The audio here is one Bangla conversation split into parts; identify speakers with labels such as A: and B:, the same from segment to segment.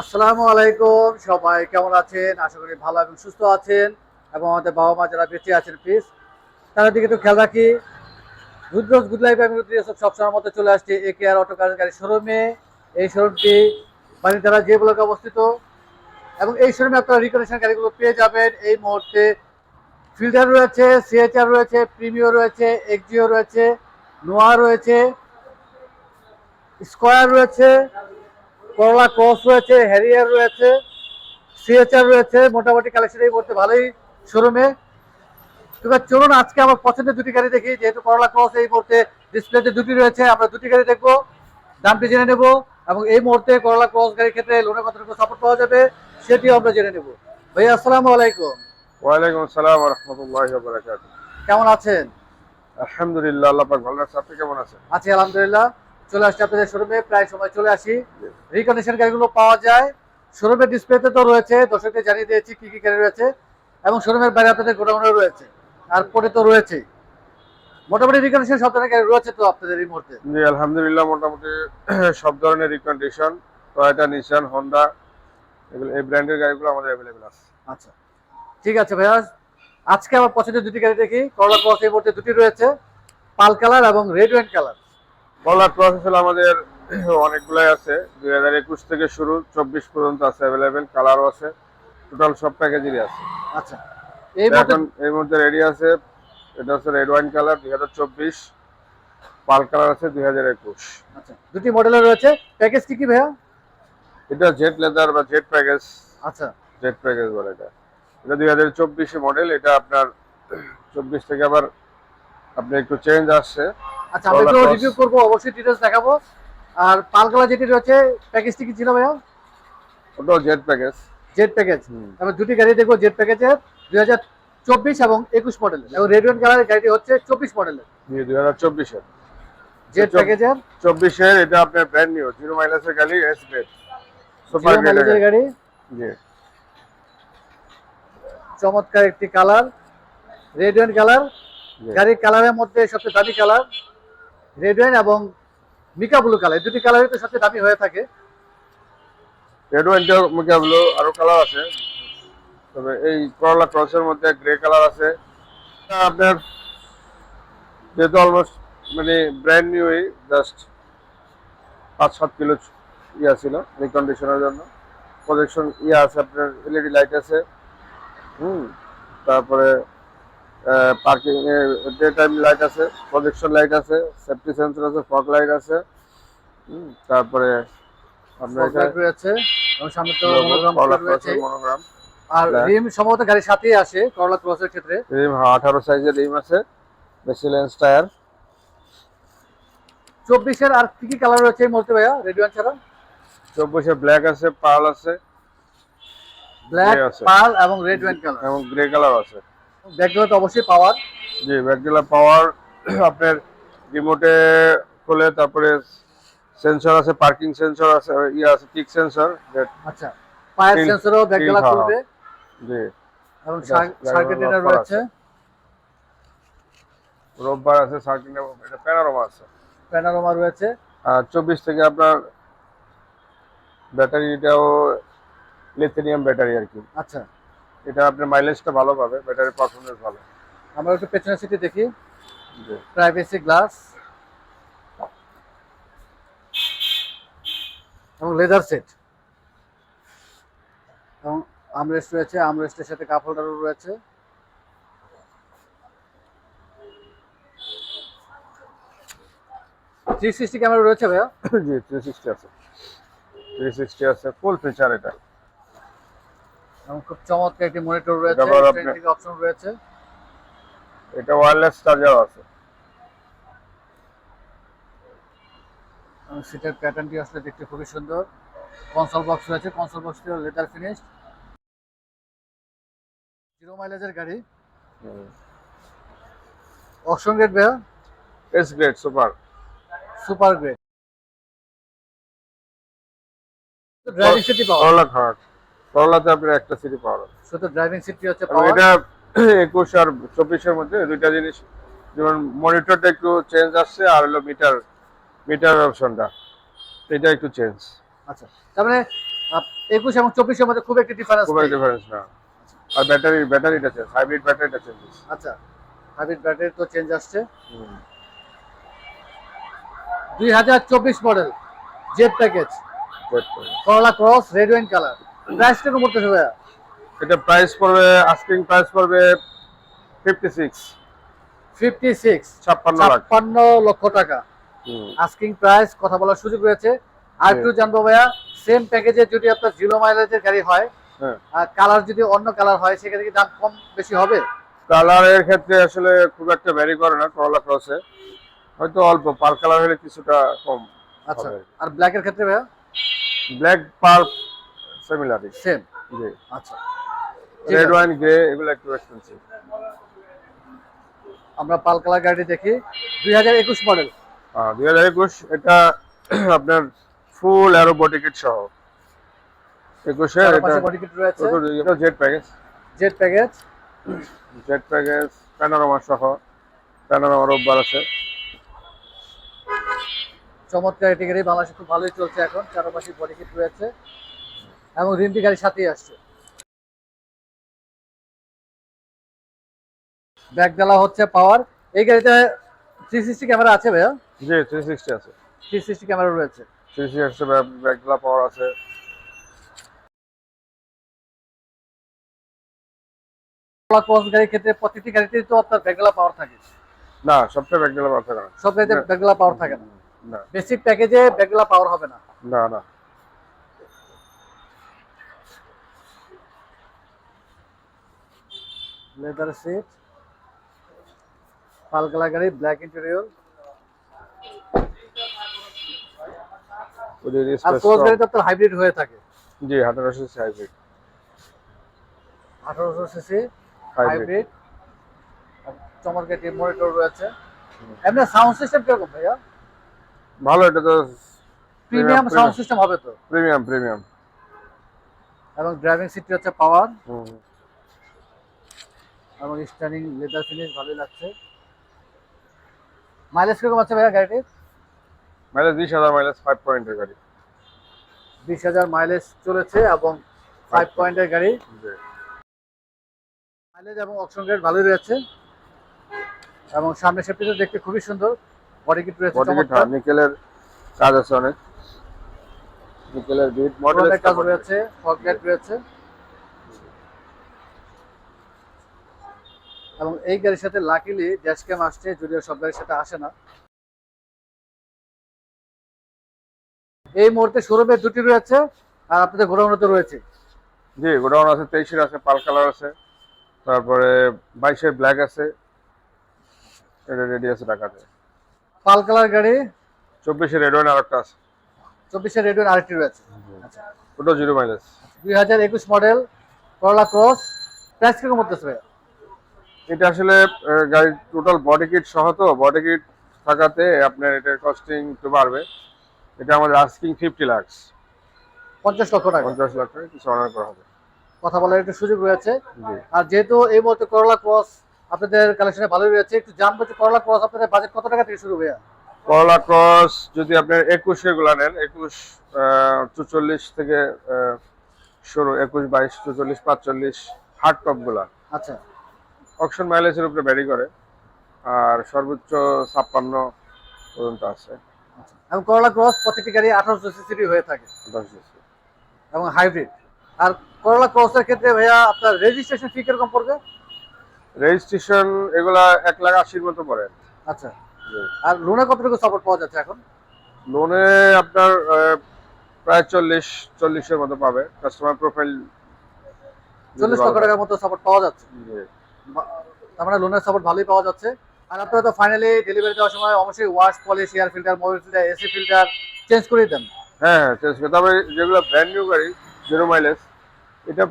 A: আসসালামু আলাইকুম, সবাই কেমন আছেন? আশা করি ভালো এবং সুস্থ আছেন এবং আমাদের বাবা মা যারা বেঁচে আছেন প্লিজ তাদের দিকে একটু খেয়াল রাখি। রুদ্রজ গুড লাইফ আমি সবসময়ের মতো চলে আসছি এ কে আর অটো কার শোরুমে এই শোরুমটি বাণিজ্যারা যে ব্লকে অবস্থিত। এবং এই শোরুমে আপনারা রিকন্ডিশন গাড়িগুলো পেয়ে যাবেন। এই মুহূর্তে ফিল্টার রয়েছে সিএচআর রয়েছে প্রিমিও রয়েছে এক্সিও রয়েছে নোয়া রয়েছে স্কোয়ার রয়েছে। করলা ক্রস রয়েছে হ্যারিয়ার রয়েছে সিএচআর রয়েছে মোটামুটি কালেকশন এই মুহূর্তে ভালোই শোরুমে এবার চলুন আজকে আমার পছন্দের দুটি গাড়ি দেখি যেহেতু করলা ক্রস এই মুহূর্তে ডিসপ্লেতে দুটি রয়েছে আমরা দুটি গাড়ি দেখব দামটি জেনে নেব এবং এই মুহূর্তে করলা ক্রস গাড়ির ক্ষেত্রে লোনের কতটুকু সাপোর্ট পাওয়া যাবে সেটিও আমরা জেনে নেব। ভাইয়া আসসালামু আলাইকুম।
B: ওয়ালাইকুম আসসালাম রহমতুল্লাহ
A: কেমন আছেন?
B: আলহামদুলিল্লাহ আল্লাহ পাক ভালো আছে আপনি কেমন আছেন?
A: আছি আলহামদুলিল্লাহ। চলে আসছি আপনাদের শোরুমে প্রায় সময় চলে আসি। রিকন্ডিশন গাড়িগুলো পাওয়া যায়। শোরুমের ডিসপ্লেতে তো রয়েছে দর্শকদের জানিয়ে দিয়েছি কি কি গাড়ি রয়েছে। এবং শোরুমের বাইরে আপনাদের গোডাউনে রয়েছে আর পরে তো রয়েছেই। মোটামুটি রিকন্ডিশন সব ধরনের গাড়ি রয়েছে তো আপনাদের এই মুহূর্তে?
B: জি আলহামদুলিল্লাহ মোটামুটি সব ধরনের রিকন্ডিশন টয়োটা নিশান হন্ডা এগুলো এই ব্র্যান্ডের গাড়িগুলো আমাদের অ্যাভেলেবেল আছে।
A: আচ্ছা ঠিক আছে ভাইয়া। আজকে আমার পছন্দের দুটি গাড়ি দেখি করলা ক্রস এই মুহূর্তে দুটি রয়েছে পাল কালার এবং রেড ওয়াইন কালার
B: বলার প্রসেস হলো আমাদের অনেকগুলাই আছে। দুই হাজার একুশ থেকে শুরু চব্বিশ পর্যন্ত আছে অ্যাভেলেবেল কালারও আছে। টোটাল সব প্যাকেজেরই আছে।
A: আচ্ছা।
B: এখন এই মুহূর্তে রেডি আছে এটা হচ্ছে রেড ওয়াইন কালার দুই হাজার চব্বিশ। পাল কালার আছে দুই হাজার একুশ।
A: আচ্ছা দুটি মডেলের রয়েছে। প্যাকেজ কি কি ভাইয়া?
B: এটা জেট লেদার বা জেট প্যাকেজ
A: আচ্ছা।
B: জেট প্যাকেজ বলে এটা। এটা দুই হাজার চব্বিশে মডেল এটা আপনার চব্বিশ থেকে আবার আপনার একটু চেঞ্জ আসছে।
A: আচ্ছা একটু রিভিউ করব অবশ্যই ডিটেলস দেখাবো। আর পালকালা যেটি রয়েছে প্যাকেজটি কি ছিল ভাইয়া?
B: ওটাও জেট প্যাকেজ
A: জেট প্যাকেজ আমরা দুটি গাড়ি দেখব জেট প্যাকেজের দুই হাজার চব্বিশ এবং একুশ মডেলের এবং রেড ওয়ান কালারের গাড়িটি হচ্ছে চব্বিশ মডেলের
B: দুই হাজার চব্বিশের চব-
A: প্যাকেজের
B: চব্বিশের এটা আপনার ব্র্যান্ড নিউ জিরো মাইলেজের গাড়ি এস গ্রেড সুপার
A: গাড়ি।
B: জি।
A: চমৎকার একটি কালার রেড কালার। গাড়ির কালারের মধ্যে সবচেয়ে দামি কালার রেড ওয়ান এবং মিকা ব্লু কালার। দুটি কালারই তো সবচেয়ে দামি হয়ে থাকে।
B: রেড ওয়াইনটা ব্লু আরও কালার আছে। তবে এই করলা ক্রসের মধ্যে গ্রে কালার আছে। এটা আপনার যেহেতু অলমোস্ট মানে ব্র্যান্ড নিউই জাস্ট পাঁচ সাত কিলো ইয়া ছিল রিকন্ডিশনের জন্য। প্রজেকশন ইয়া আছে আপনার এলইডি লাইট আছে। হুম তারপরে পার্কিং এর ডে টাইম লাইট আছে প্রজেকশন লাইট আছে সেফটি সেন্সর আছে ফগ লাইট আছে তারপরে আপনার এখানে
A: রয়েছে এবং সামনে তো মনোগ্রাম রয়েছে।
B: মনোগ্রাম
A: আর রিম সম্ভবত গাড়ির সাথেই আসে করলা ক্রসের ক্ষেত্রে।
B: রিম আঠারো সাইজের রিম আছে বেশি লেন্স টায়ার
A: চব্বিশের আর কি কি কালার রয়েছে এই মুহূর্তে ভাইয়া রেড ওয়ান ছাড়া?
B: চব্বিশে ব্ল্যাক আছে পার্ল আছে
A: ব্ল্যাক
B: আছে।
A: পার্ল এবং রেড ওয়ান কালার
B: এবং গ্রে কালার আছে।
A: ব্যাকগুলো তো অবশ্যই পাওয়ার।
B: জি পাওয়ার আপনার রিমোটে খুলে তারপরে সেন্সর আছে পার্কিং সেন্সর আছে ইয়ে আছে কিক সেন্সর
A: আচ্ছা পায়ের সেন্সরও খুলবে।
B: জি।
A: এবং সার্কিট এটা রয়েছে।
B: রোববার আছে সার্কিট এটা প্যানারোমা আছে।
A: প্যানোরামা রয়েছে।
B: আর চব্বিশ থেকে আপনার ব্যাটারিটাও লিথিনিয়াম ব্যাটারি আর কি।
A: আচ্ছা।
B: এটা আপনার মাইলেজটা ভালো পাবে ব্যাটারি পারফরমেন্স ভালো।
A: আমরা একটু পেছনের সিটে দেখি। প্রাইভেসি গ্লাস এবং লেদার সেট এবং আমরেস্ট রয়েছে আমরেস্টের সাথে কাপ হোল্ডারও রয়েছে। থ্রি সিক্সটি ক্যামেরা রয়েছে ভাইয়া?
B: জি থ্রি সিক্সটি আছে। থ্রি সিক্সটি আছে ফুল ফিচার এটা।
A: এবং খুব চমৎকার একটি মনিটর রয়েছে অপশন রয়েছে।
B: এটা ওয়্যারলেস চার্জার আছে।
A: সিটের প্যাটার্নটি আসলে দেখতে খুবই সুন্দর। কনসোল বক্স রয়েছে কনসোল বক্সটিও লেদার ফিনিশ জিরো মাইলেজের গাড়ি। অপশন গ্রেড ভাইয়া?
B: S grade super
A: super grade driving সিটটি power
B: Corolla ঘাট করলাতে আপনার একটা সিটি পাওয়ার
A: শুধু ড্রাইভিং সিটটি হচ্ছে পাওয়ার
B: এটা একুশ আর চব্বিশের মধ্যে দুইটা জিনিস যেমন মনিটরটা একটু চেঞ্জ আসছে আর হলো মিটার মিটার অপশনটা এটা একটু চেঞ্জ
A: আচ্ছা তার মানে একুশ এবং চব্বিশের মধ্যে খুব একটি ডিফারেন্স
B: খুব একটা ডিফারেন্স না। আর ব্যাটারি ব্যাটারিটা চেঞ্জ হাইব্রিড ব্যাটারিটা চেঞ্জ
A: আচ্ছা হাইব্রিড ব্যাটারি তো চেঞ্জ আসছে। দুই হাজার চব্বিশ model Z package Corolla cross red wine colour price কেন করতেছে ভাইয়া?
B: এটা প্রাইস পড়বে আস্কিং প্রাইস পড়বে ফিফটি সিক্স
A: ফিফটি সিক্স
B: ছাপ্পান্ন লাখ।
A: ছাপ্পান্ন লক্ষ টাকা। আস্কিং প্রাইস কথা বলার সুযোগ রয়েছে। আর একটু জানব ভাইয়া সেম প্যাকেজে যদি আপনার জিরো মাইলেজের গাড়ি হয়
B: হ্যাঁ।
A: আর কালার যদি অন্য কালার হয় সেক্ষেত্রে কি দাম কম বেশি হবে?
B: কালারের ক্ষেত্রে আসলে খুব একটা ভ্যারি করে না করলা ক্রসে হয়তো অল্প পার কালার হলে কিছুটা কম
A: আচ্ছা। আর ব্ল্যাকের ক্ষেত্রে ভাইয়া?
B: ব্ল্যাক পার সিমিলারই
A: সেম
B: জি।
A: আচ্ছা।
B: রেড ওয়াইন গ্রে এগুলো একটু এক্সপেন্সিভ
A: আমরা পাল কালার গাড়ি দেখি। দুই হাজার একুশ মডেল
B: দুই হাজার একুশ এটা আপনার ফুল অ্যারোবটিক সহ। একুশে এটা
A: বডি কিট রয়েছে।
B: Z package
A: Z package
B: Z package panorama সহ। প্যানোরামা রোববার আছে।
A: চমৎকার এটি গাড়ি বাংলাদেশে খুব ভালোই চলছে এখন। চারপাশে বডি কিট রয়েছে। এবং রিমটি গাড়ির সাথেই আসছে। ব্যাক ডালা হচ্ছে পাওয়ার। এই গাড়িতে থ্রি সিক্সটি ক্যামেরা আছে ভাইয়া?
B: জি থ্রি সিক্সটি আছে।
A: থ্রি সিক্সটি ক্যামেরা রয়েছে।
B: থ্রি সিক্সটি ব্যাকগুলা পাওয়ার আছে।
A: ক্রস গাড়ির ক্ষেত্রে প্রতিটি গাড়িতেই তো আপনার ব্যাকডালা পাওয়ার থাকে।
B: না পাওয়ার থাকে না।
A: সব গাড়িতে। ব্যাকডালা পাওয়ার থাকে না।
B: না।
A: বেসিক প্যাকেজে ব্যাকডালা পাওয়ার হবে না।
B: না না।
A: লেদার সিট পালকালা গাড়ি ব্ল্যাক ইন্টেরিয়র আর ক্রস হাইব্রিড হয়ে থাকে।
B: জি হাইব্রিড
A: সিসি
B: হাইব্রিড
A: হাইব্রিড চমৎকার একটি মনিটর রয়েছে। এমনি সাউন্ড সিস্টেম কীরকম ভাইয়া?
B: ভালো এটা তো
A: প্রিমিয়াম সাউন্ড সিস্টেম হবে তো?
B: প্রিমিয়াম প্রিমিয়াম
A: এবং ড্রাইভিং সিটটি হচ্ছে পাওয়ার এবং স্টার্নিং লেদার ফিনিশ ভালোই লাগছে। মাইলেজ কীরকম আছে ভাইয়া গাড়িটির?
B: মাইলেজ বিশ হাজার মাইলেজ ফাইভ পয়েন্টের গাড়ি।
A: বিশ হাজার মাইলেজ চলেছে এবং ফাইভ পয়েন্টের গাড়ি। মাইলেজ এবং অপশন রেট ভালোই রয়েছে। এবং সামনে সেফটিটা দেখতে খুবই সুন্দর। বডি কিট রয়েছে
B: বডি
A: চমৎকার।
B: নিকেলের কাজ আছে অনেক। নিকেলের বিট মডেলের
A: কাজ রয়েছে ফগ রয়েছে। এবং এই গাড়ির সাথে লাকিলি ড্যাশ ক্যাম আসছে যদিও সব গাড়ির সাথে আসে না। এই মুহূর্তে শোরুমে দুটি রয়েছে আর আপনাদের তো রয়েছে।
B: জি গোডাউন আছে তেইশের আছে পাল কালার আছে তারপরে বাইশের ব্ল্যাক আছে এটা রেডি আছে ঢাকাতে।
A: পাল কালার গাড়ি
B: চব্বিশের রেড ওয়াইন আরেকটা আছে।
A: চব্বিশের রেডিও আরেকটি রয়েছে। আচ্ছা
B: ওটা জিরো মাইলেজ
A: দুই হাজার একুশ মডেল করলা ক্রস প্রাইস কীরকম করতেছে ভাইয়া?
B: এটা আসলে গাড়ির টোটাল বডি কিট সহ তো বডি কিট থাকাতে আপনার এটার কস্টিং একটু বাড়বে। এটা আমাদের আস্কিং ফিফটি লাক্স
A: পঞ্চাশ লক্ষ টাকা।
B: পঞ্চাশ লাখ টাকা কিছু অনার করা হবে।
A: কথা বলার একটু সুযোগ রয়েছে। আর যেহেতু এই মুহূর্তে করলা ক্রস আপনাদের কালেকশনে ভালোই রয়েছে একটু জানব যে করলা ক্রস আপনাদের বাজেট কত টাকা থেকে শুরু ভাইয়া?
B: করলা ক্রস যদি আপনার একুশে গুলা নেন একুশ চুচল্লিশ থেকে শুরু একুশ বাইশ চুচল্লিশ পাঁচচল্লিশ হার্ড টপগুলা।
A: আচ্ছা।
B: অকশন মাইলেজের উপরে ভ্যারি করে আর সর্বোচ্চ ছাপ্পান্ন পর্যন্ত আছে।
A: আচ্ছা এবং করলা ক্রস প্রতিটি গাড়ি আঠারোশো সিসিটি হয়ে থাকে। এবং হাইব্রিড আর করলা ক্রসের ক্ষেত্রে ভাইয়া আপনার রেজিস্ট্রেশন ফি কীরকম পড়বে?
B: রেজিস্ট্রেশন এগুলা এক লাখ আশির মতো পড়ে।
A: আচ্ছা। আর লোনে কতটুকু সাপোর্ট পাওয়া যাচ্ছে এখন?
B: লোনে আপনার প্রায় চল্লিশ চল্লিশের মতো পাবে। কাস্টমার প্রোফাইল
A: চল্লিশ লক্ষ টাকার মতো সাপোর্ট পাওয়া যাচ্ছে। তার মানে লোনের সাপোর্ট ভালোই পাওয়া যাচ্ছে। আর আপনারা তো ফাইনালি ডেলিভারি দেওয়ার সময় অবশ্যই wash polish air filter Mobil filter AC filter change করে দেন।
B: হ্যাঁ হ্যাঁ চেঞ্জ করে। তবে যেগুলো ব্র্যান্ড নিউ গাড়ি জিরো মাইলেজ এটা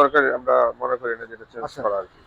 B: দরকারি আমরা মনে করি না যেটা চেঞ্জ
A: আচ্ছা।
B: করা আর কি।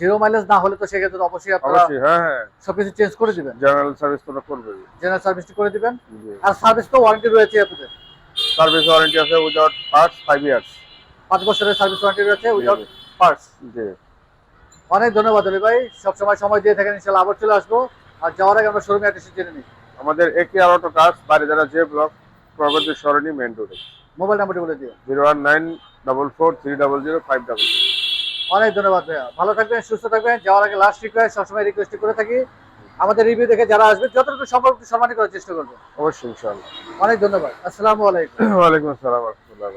A: জিরো মাইলেজ না হলে তো সেক্ষেত্রে অবশ্যই আপনারা
B: হ্যাঁ হ্যাঁ।
A: সবকিছু চেঞ্জ করে দিবেন।
B: জেনারেল সার্ভিস তো করবে
A: জেনারেল সার্ভিস করে দিবেন। আর সার্ভিস তো ওয়ারেন্টি রয়েছে আপনাদের।
B: সার্ভিস ওয়ারেন্টি আছে উইদাউট পার্টস ফাইভ ইয়ার্স
A: পাঁচ বছরের সার্ভিস ওয়ারেন্টি রয়েছে উইদাউট পার্টস
B: জি।
A: অনেক ধন্যবাদ অলি ভাই। সবসময় সময় দিয়ে থাকেন ইনশাল্লাহ আবার চলে আসব। আর যাওয়ার আগে আমরা শোরুমে অ্যাড্রেস জেনে নিই।
B: আমাদের একে আর অটো কাজ বাড়িদারা জে ব্লক প্রগতি সরণি মেন রোডে
A: মোবাইল নাম্বারটি বলে দিও।
B: Zero one nine double four three double zero five double
A: অনেক ধন্যবাদ ভাইয়া। ভালো থাকবেন সুস্থ থাকবেন। যাওয়ার আগে লাস্ট রিকোয়েস্ট সবসময় রিকোয়েস্ট করে থাকি। আমাদের রিভিউ দেখে যারা আসবে যতটুকু সম্ভব একটু সম্মানিত করার চেষ্টা করব
B: অবশ্যই ইনশাআল্লাহ।
A: অনেক ধন্যবাদ। আসসালামু আলাইকুম।
B: ওয়ালাইকুম আসসালাম রহমতুল্লাহ।